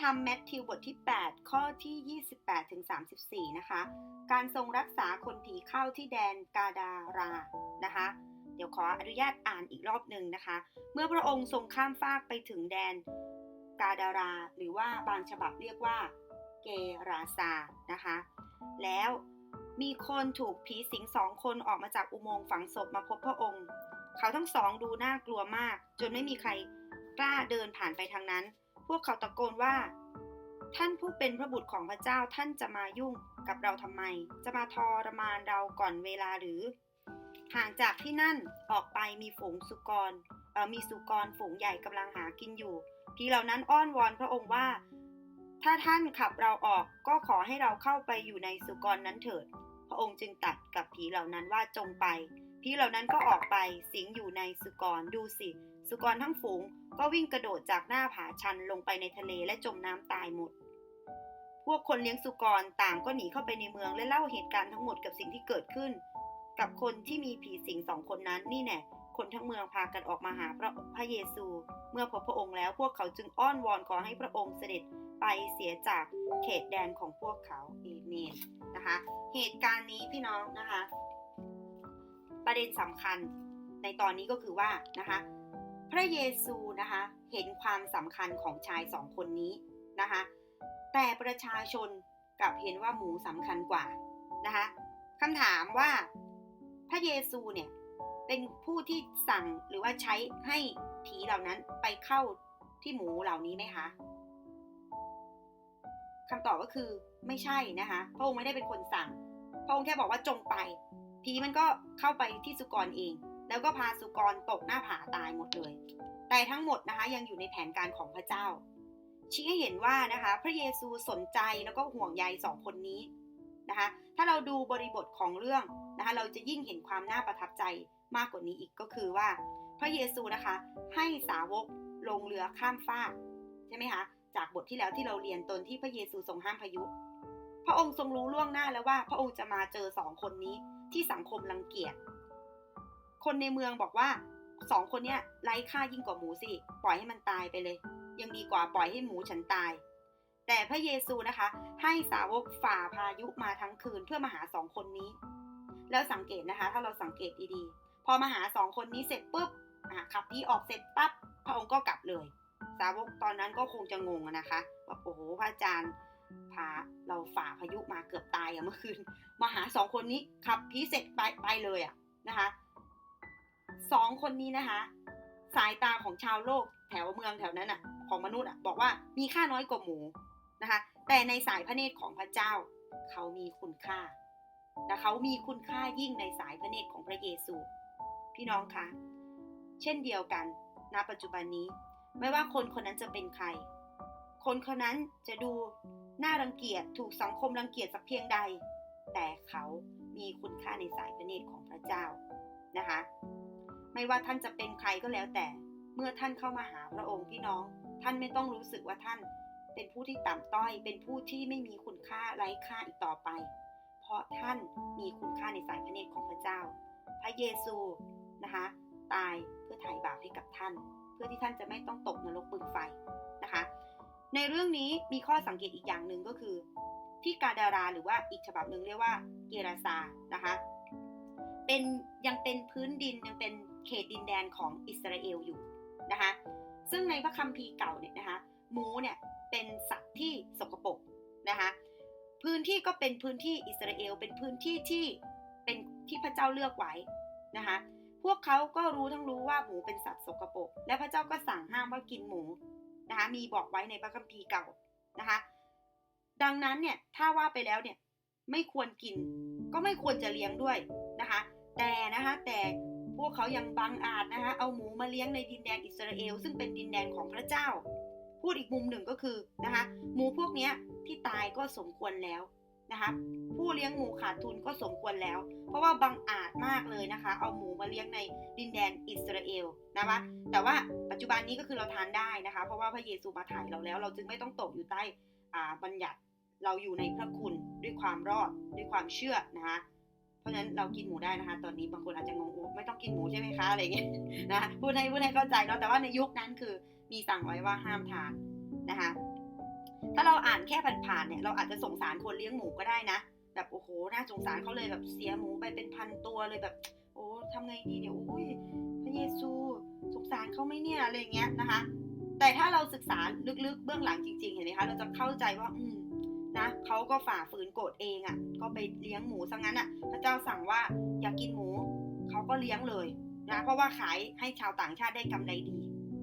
ธรรมแมทธิวบทที่ 8 ข้อที่ 28ถึง34 นะคะ การทรงรักษาคนผีเข้าที่แดนกาดารานะคะ เดี๋ยวขออนุญาตอ่านอีกรอบหนึ่งนะคะ เมื่อพระองค์ทรงข้ามฟากไปถึงแดนกาดารา หรือว่าบางฉบับเรียกว่าเกราซานะคะ แล้วมีคนถูกผีสิงสองคนออกมาจากอุโมงค์ฝังศพมาพบพระองค์ เขาทั้งสองดูน่ากลัวมาก จนไม่มีใครกล้าเดินผ่านไปทางนั้น พวกเขาตะโกนว่า ท่านผู้เป็นพระบุตรของพระเจ้าท่านจะมายุ่งกับเราทำไม จะมาทรมานเราก่อนเวลาหรือ ห่างจากที่นั่นออกไปมีฝูงสุกรมีสุกรฝูงใหญ่กำลังหากินอยู่ผีเหล่านั้นอ้อนวอนพระองค์ว่า ถ้าท่านขับเราออกก็ขอให้เราเข้าไปอยู่ในสุกรนั้นเถิด พระองค์จึงตัดกับผีเหล่านั้นว่าจงไปผีเหล่านั้นก็ออกไปสิงอยู่ในสุกรดูสิ สุกรทั้งฝูง ก็วิ่งกระโดดจากหน้าผาชันลงไปในทะเลและจมน้ำตายหมด พวกคนเลี้ยงสุกรต่างก็หนีเข้าไปในเมืองและเล่าเหตุการณ์ทั้งหมดกับสิ่งที่เกิดขึ้น กับคนที่มีผีสิงสองคนนั้นนี่แน่คนทั้งเมืองพากันออกมาหาพระพระเยซู เมื่อพบพระองค์แล้วพวกเขาจึงอ้อนวอนขอให้พระองค์เสด็จไปเสียจากเขตแดนของพวกเขาเอเมนนะคะ เหตุการณ์นี้พี่น้องนะคะ ประเด็นสำคัญในตอนนี้ก็คือว่านะคะ พระเยซูนะคะเห็นความสำคัญของชายสองคนนี้นะคะแต่ประชาชนกลับเห็นว่าหมูสำคัญกว่านะคะคำถามว่าพระเยซูเนี่ยเป็นผู้ที่สั่งหรือว่าใช้ให้ผีเหล่านั้นไปเข้าที่หมูเหล่านี้ไหมคะคำตอบก็คือไม่ใช่นะคะพระองค์ไม่ได้เป็นคนสั่ง พระองค์แค่บอกว่าจงไป ผีมันก็เข้าไปที่สุกรเอง แล้วก็พาสุกรตกหน้าผาตายหมดเลย แต่ทั้งหมดนะคะยังอยู่ในแผนการของพระเจ้า ชี้ให้เห็นว่านะคะพระเยซูสนใจแล้วก็ห่วงใยสองคนนี้นะคะ ถ้าเราดูบริบทของเรื่องนะคะเราจะยิ่งเห็นความน่าประทับใจมากกว่านี้อีกก็คือว่า พระเยซูนะคะให้สาวกลงเรือข้ามฟากใช่ไหมคะจากบทที่แล้วที่เราเรียนตนที่พระเยซูทรงห้ามพายุ พระองค์ทรงรู้ล่วงหน้าแล้วว่าพระองค์จะมาเจอสองคนนี้ที่สังคมรังเกียจ คนในเมืองบอกว่าสองคนเนี้ยไร้ค่ายิ่งกว่าหมูสิ ปล่อยให้มันตายไปเลย ยังดีกว่าปล่อยให้หมูฉันตาย แต่พระเยซูนะคะ ให้สาวกฝ่าพายุมาทั้งคืนเพื่อมาหาสองคนนี้ แล้วสังเกตนะคะ ถ้าเราสังเกตดีๆ พอมาหาสองคนนี้เสร็จปุ๊บขับพี่ออกเสร็จปั๊บพระองค์ก็กลับเลย สาวกตอนนั้นก็คงจะงงนะคะว่าโอ้โหพระอาจารย์พาเราฝ่าพายุมาเกือบตายอะเมื่อคืนมาหาสองคนนี้ขับพี่เสร็จไปไปเลยอะนะคะ สองคนนี้นะคะ สายตาของชาวโลกแถวเมืองแถวนั้นอะของมนุษย์อะบอกว่ามีค่าน้อยกว่าหมูนะคะ แต่ในสายพระเนตรของพระเจ้า เขามีคุณค่าและเขามีคุณค่ายิ่งในสายพระเนตรของพระเยซู พี่น้องคะเช่นเดียวกันณปัจจุบันนี้ ไม่ว่าคนคนนั้นจะเป็นใคร คนคนนั้นจะดูน่ารังเกียจถูกสังคมรังเกียจสักเพียงใด แต่เขามีคุณค่าในสายพระเนตรของพระเจ้านะคะ ไม่ว่าท่านจะเป็นใครก็แล้วแต่ เมื่อท่านเข้ามาหาพระองค์พี่น้อง ท่านไม่ต้องรู้สึกว่าท่านเป็นผู้ที่ต่ำต้อย เป็นผู้ที่ไม่มีคุณค่าไร้ค่าอีกต่อไป เพราะท่านมีคุณค่าในสายพระเนตรของพระเจ้า พระเยซูนะคะตายเพื่อไถ่บาปให้กับท่าน เพื่อที่ท่านจะไม่ต้องตกนรกบึงไฟนะคะ ในเรื่องนี้มีข้อสังเกตอีกอย่างหนึ่งก็คือ ที่กาดาราหรือว่าอีกฉบับหนึ่งเรียกว่าเกราซานะคะ เป็นยังเป็นพื้นดินยังเป็นเขตดินแดนของอิสราเอลอยู่นะคะซึ่งในพระคัมภีร์เก่าเนี่ยนะคะหมูเนี่ยเป็นสัตว์ที่สกปรกนะคะพื้นที่ก็เป็นพื้นที่อิสราเอล เป็นพื้นที่ที่เป็นที่พระเจ้าเลือกไว้นะคะพวกเขาก็รู้ทั้งรู้ว่าหมูเป็นสัตว์สกปรกและพระเจ้าก็สั่งห้ามว่ากินหมูนะคะมีบอกไว้ในพระคัมภีร์เก่านะคะดังนั้นเนี่ยถ้าว่าไปแล้วเนี่ยไม่ควรกินก็ไม่ควรจะเลี้ยงด้วย แต่นะคะแต่พวกเขายังบังอาจนะคะเอาหมูมาเลี้ยงในดินแดนอิสราเอล ซึ่งเป็นดินแดนของพระเจ้า พูดอีกมุมหนึ่งก็คือนะคะหมูพวกนี้ที่ตายก็สมควรแล้วนะคะผู้เลี้ยงหมูขาดทุนก็สมควรแล้ว เพราะว่าบังอาจมากเลยนะคะ เอาหมูมาเลี้ยงในดินแดนอิสราเอลนะคะแต่ว่าปัจจุบันนี้ก็คือเราทานได้นะคะ เพราะว่าพระเยซูมาถ่ายเราแล้ว เราจึงไม่ต้องตกอยู่ใต้บัญญัติเราอยู่ในพระคุณด้วยความรอดด้วยความเชื่อนะคะ ราะฉะนั้นเรากินหมูได้นะคะ ตอนนี้บางคนอาจจะงงโอ้ไม่ต้องกินหมูใช่ไหมคะอะไรเงี้ยนะพูดให้พูดให้เข้าใจเนาะแต่ว่าในยุคนั้นคือมีสั่งไว้ว่าห้ามทานนะคะ ถ้าเราอ่านแค่ผ่านๆเนี่ยเราอาจจะสงสารคนเลี้ยงหมูก็ได้นะแบบโอ้โหน่าสงสารเขาเลยแบบเสียหมูไปเป็นพันตัวเลยแบบ โอ้ทำไงดีเนี่ยโอ้ยพระเยซูสงสารเขาไหมเนี่ยอะไรเงี้ยนะคะ แต่ถ้าเราศึกษาลึกๆเบื้องหลังจริงๆเห็นไหมคะเราจะเข้าใจว่าอืม นะเขาก็ฝ่าฝืนโกรธเองอะ่ะ ก็ไปเลี้ยงหมูซะงั้นอะ่ะ พระเจ้าสั่งว่าอยากกินหมูเขาก็เลี้ยงเลยนะเพราะว่าขายให้ชาวต่างชาติได้กำไรดี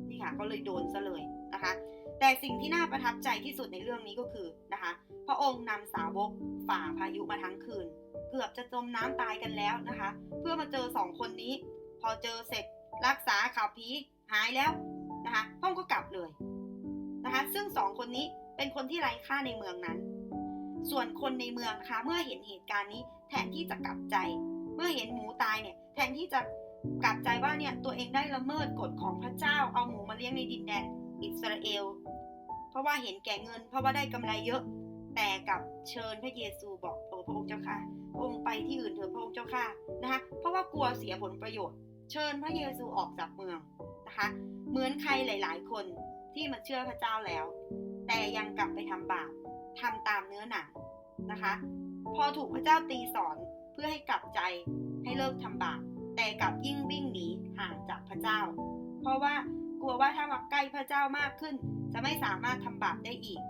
นี่ค่ะก็เลยโดนซะเลยนะคะ แต่สิ่งที่น่าประทับใจที่สุดในเรื่องนี้ก็คือนะคะ พระองค์นำสาวกฝ่าพายุมาทั้งคืน เกือบจะจมน้ำตายกันแล้วนะคะ เพื่อมาเจอสองคนนี้ พอเจอเสร็จรักษาข่าวผีหายแล้วนะคะพระองค์ก็กลับเลยนะคะ ซึ่งสองคนนี้เป็นคนที่ไร้ค่าในเมืองนั้น ส่วนคนในเมืองนะคะ เมื่อเห็นเหตุการณ์นี้แทนที่จะกลับใจ เมื่อเห็นหมูตายเนี่ยแทนที่จะกลับใจว่าเนี่ยตัวเองได้ละเมิดกฎของพระเจ้าเอาหมูมาเลี้ยงในดินแดนอิสราเอล เพราะว่าเห็นแก่เงิน เพราะว่าได้กำไรเยอะ แต่กับเชิญพระเยซูบอกโอ้พระองค์เจ้าค่ะองค์ไปที่อื่นเถอะพระองค์เจ้าค่ะนะคะเพราะว่ากลัวเสียผลประโยชน์ เชิญพระเยซูออกจากเมืองนะคะ เหมือนใครหลาย ๆ คนที่มาเชื่อพระเจ้าแล้ว แต่ยังกลับไปทำบาป ทำตามเนื้อหนังนะคะ พอถูกพระเจ้าตีสอนเพื่อให้กลับใจให้เลิกทำบาปแต่กลับยิ่งวิ่งหนีห่างจากพระเจ้า เพราะว่ากลัวว่าถ้ามาใกล้พระเจ้ามากขึ้น จะไม่สามารถทำบาปได้อีก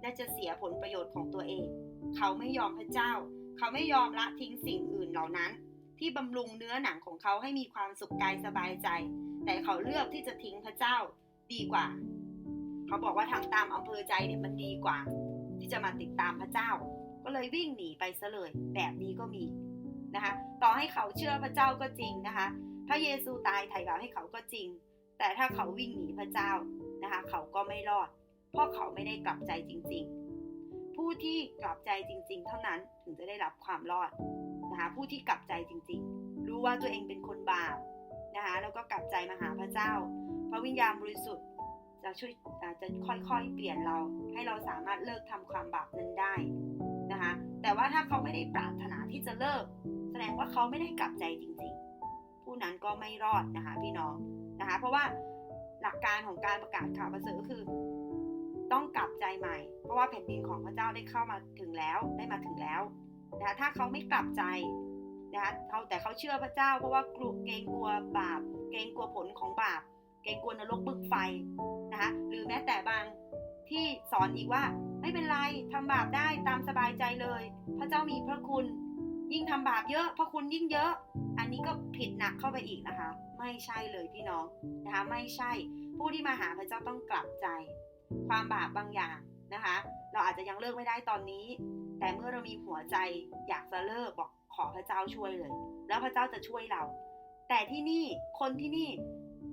และจะเสียผลประโยชน์ของตัวเอง เขาไม่ยอมพระเจ้า เขาไม่ยอมละทิ้งสิ่งอื่นเหล่านั้น ที่บำรุงเนื้อหนังของเขาให้มีความสุขกายสบายใจ แต่เขาเลือกที่จะทิ้งพระเจ้าดีกว่า เขาบอกว่าทำตามอำเภอใจเนี่ยมันดีกว่า ที่จะมาติดตามพระเจ้า ก็เลยวิ่งหนีไปซะเลยแบบนี้ก็มีนะคะ ต่อให้เขาเชื่อพระเจ้าก็จริงนะคะ พระเยซูตายไถ่บาปให้เขาก็จริง แต่ถ้าเขาวิ่งหนีพระเจ้านะคะ เขาก็ไม่รอด เพราะเขาไม่ได้กลับใจจริง ๆ ผู้ที่กลับใจจริง ๆ เท่านั้นถึงจะได้รับความรอดนะคะ ผู้ที่กลับใจจริง ๆ รู้ว่าตัวเองเป็นคนบาปนะคะ แล้วก็กลับใจมาหาพระเจ้า พระวิญญาณบริสุทธิ์ จะช่วยจะค่อยๆ เปลี่ยนเรา ให้เราสามารถเลิกทำความบาปนั้นได้นะคะแต่ว่าถ้าเขาไม่ได้ปรารถนาที่จะเลิก แสดงว่าเขาไม่ได้กลับใจจริงๆ ผู้นั้นก็ไม่รอดนะคะพี่น้องนะคะ เพราะว่าหลักการของการประกาศข่าวประเสริฐก็คือ ต้องกลับใจใหม่ เพราะว่าแผ่นดินของพระเจ้าได้เข้ามาถึงแล้วได้มาถึงแล้วนะคะถ้าเขาไม่กลับใจนะคะเขาแต่เขาเชื่อพระเจ้าเพราะว่ากลัวเกรงกลัวบาป เกรงกลัวผลของบาป เกรงกลัวนรกบึกไฟ นะคะ หรือแม้แต่บางที่สอนอีกว่า ไม่เป็นไรทำบาปได้ตามสบายใจเลย พระเจ้ามีพระคุณ ยิ่งทำบาปเยอะพระคุณยิ่งเยอะ อันนี้ก็ผิดหนักเข้าไปอีกนะคะ ไม่ใช่เลยพี่น้องนะคะ ไม่ใช่ ผู้ที่มาหาพระเจ้าต้องกลับใจ ความบาปบางอย่างนะคะ เราอาจจะยังเลิกไม่ได้ตอนนี้ แต่เมื่อเรามีหัวใจอยากจะเลิกบอกขอพระเจ้าช่วยเลย แล้วพระเจ้าจะช่วยเรา แต่ที่นี่คนที่นี่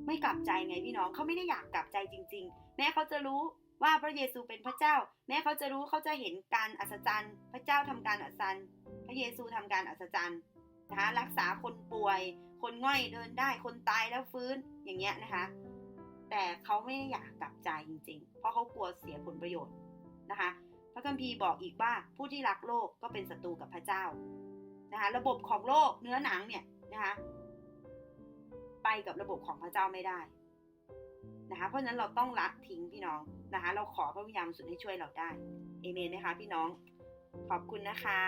ไม่กลับใจไงพี่น้องเขาไม่ได้อยากกลับใจจริง ๆ แม้เขาจะรู้ว่าพระเยซูเป็นพระเจ้า แม้เขาจะรู้เขาจะเห็นการอัศจรรย์ พระเจ้าทำการอัศจรรย์ พระเยซูทำการอัศจรรย์นะคะรักษาคนป่วย คนง่อยเดินได้คนตายแล้วฟื้นอย่างเงี้ยนะคะ แต่เขาไม่ได้อยากกลับใจจริง ๆ เพราะเขากลัวเสียผลประโยชน์นะคะพระคัมภีร์บอกอีกว่าผู้ที่รักโลกก็เป็นศัตรูกับพระเจ้านะคะระบบของโลกเนื้อหนังเนี่ยนะคะ ไปกับระบบของพระเจ้าไม่ได้นะคะเพราะฉะนั้นเราต้องละทิ้งพี่น้องนะคะ เราขอพระวิญญาณสุดให้ช่วยเราได้เอเมนไหมคะพี่น้อง ขอบคุณนะคะ